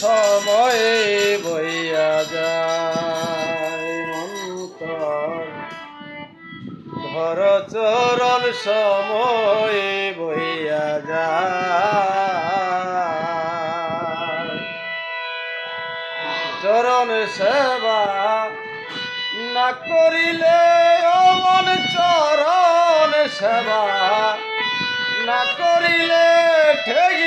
সময়ে বইয়া যায় মন্তর ধর চরণ সময়ে বইয়া যায়। চরণ সেবা না করিলে অমন চরণ সেবা না করিলে ঠেকবি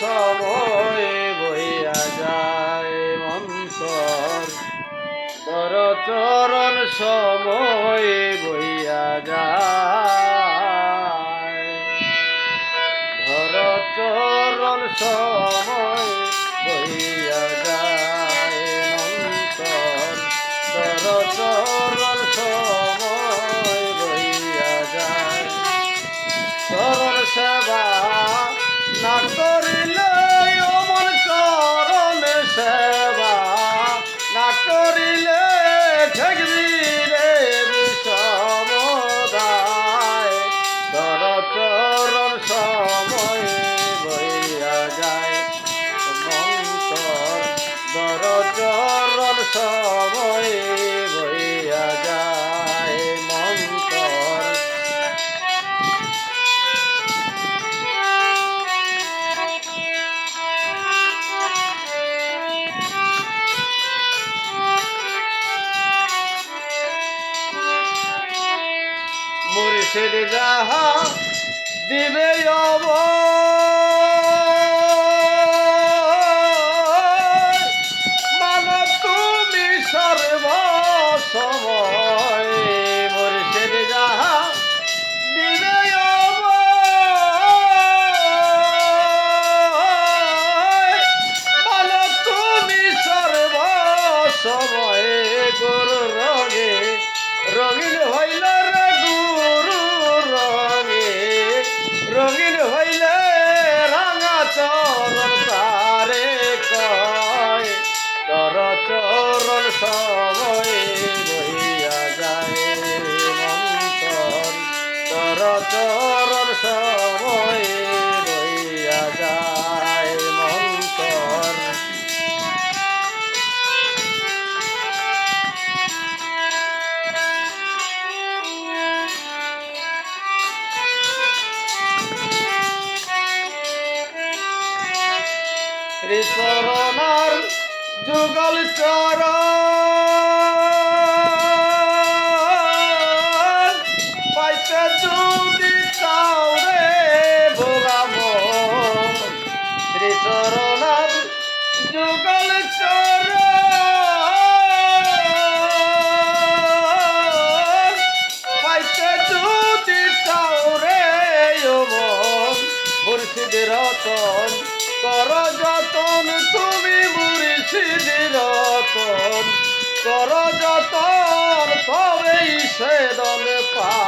সময় বইয়া যায় মন্তর ধর চরণ সময় বইয়া যায়। ধর চরণ সময় বইয়া যায়। মুর্শিদ যাহা দিবে অব সময় বইয়া যায় মন্তর। শ্রীচরণার যুগল চর। কর যত তবেই সে পাওয়া যায়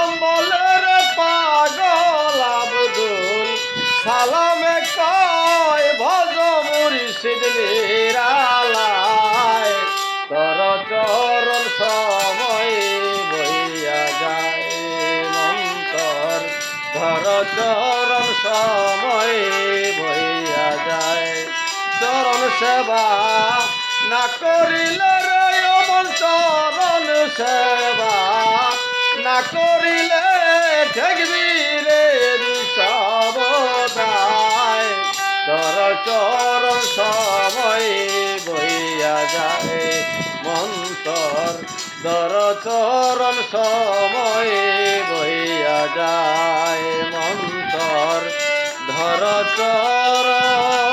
মুর্শিদ নিরালায় তর চরণ সময় বইয়া যায় মন্তর ধর চরণ সময় বইয়া যায়। চরণ সেবা না করিলে রে অমন চরণ সেবা। না করিলে যায় মন্তর দর চরণ সময়ে বইয়া যায় মন্তর ধর চরণ